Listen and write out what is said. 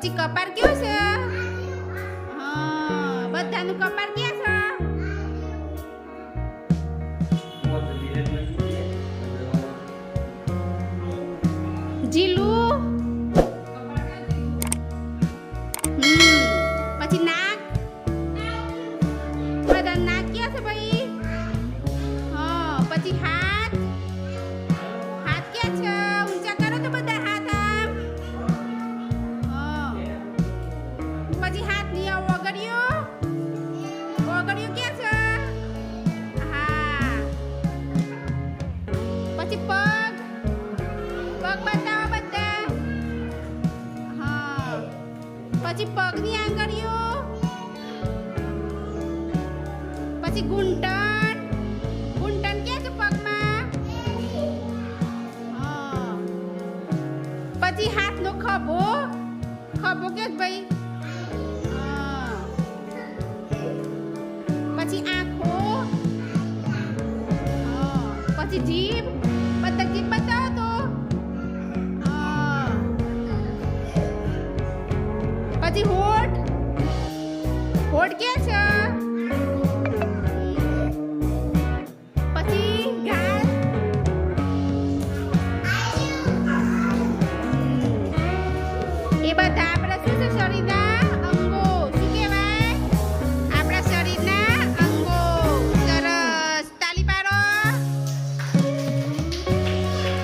પછી કપાર કયો છે હા બધાનું કપાર ક્યાં છે જીલુ પછી નાક બધા નાક ક્યાં છે ભાઈ હા પછી पछि पग नियांगरियो? पछि गुन्टन गुन्टन गुंटन? गुंटन क्या पछि मा? याँ हाथ खबो? खबो क्या चबई? याँ याँ पचि आखो? याँ बाबाजी होट होट क्या चा पति गा